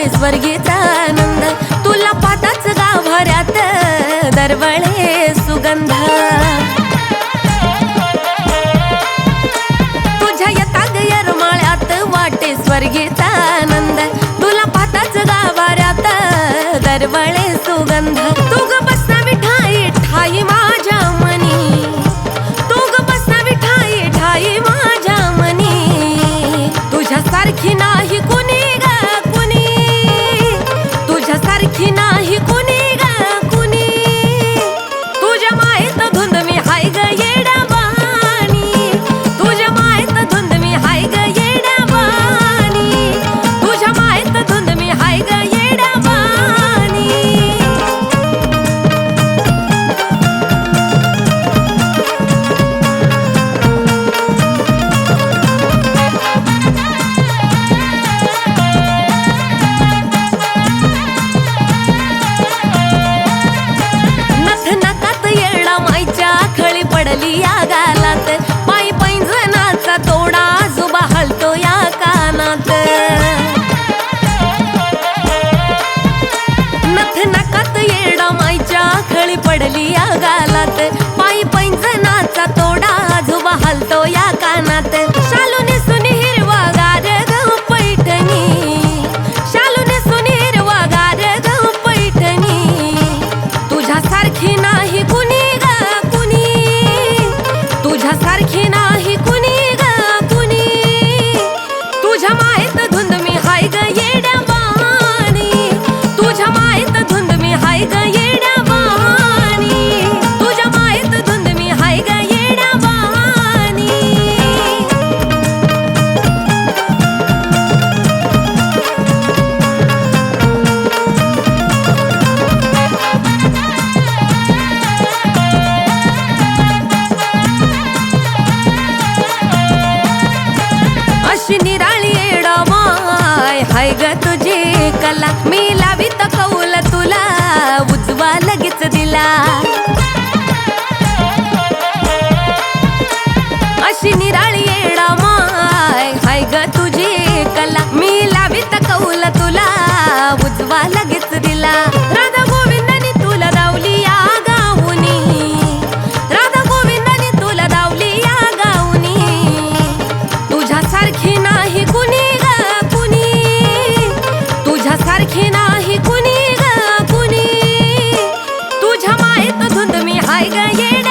वाटे स्वर्गीचा आनंद. तुला पाताच गाभाऱ्यात दरवळे सुगंध. तुझ्या येतात यरमाळ्यात वाटे स्वर्गीचा आनंद. तुला पाताच गाभाऱ्यात दरवळे ಮಿಲ கையிட